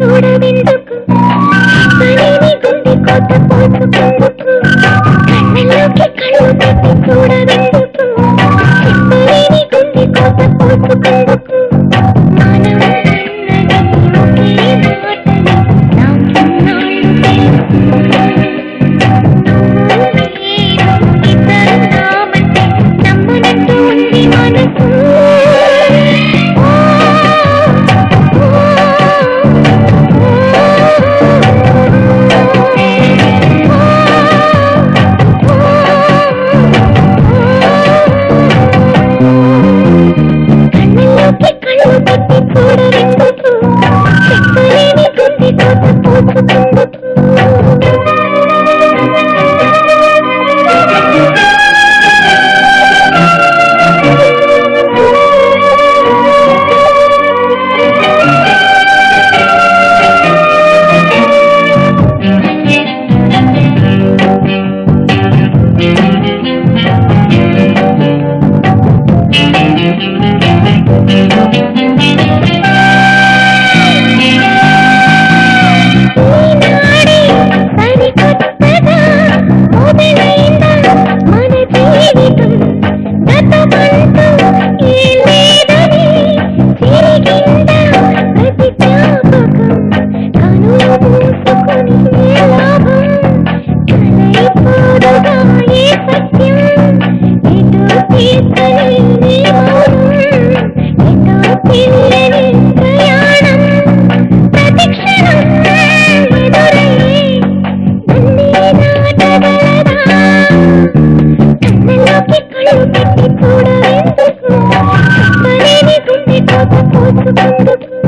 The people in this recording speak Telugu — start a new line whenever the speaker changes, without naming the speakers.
చూడవెందుకు? పనిని గుండె కొత్త పోసుకుందుకు? కళ్ళలోకి కళ్ళు పెట్టి చూడవెందుకు? Thank you. Thank you.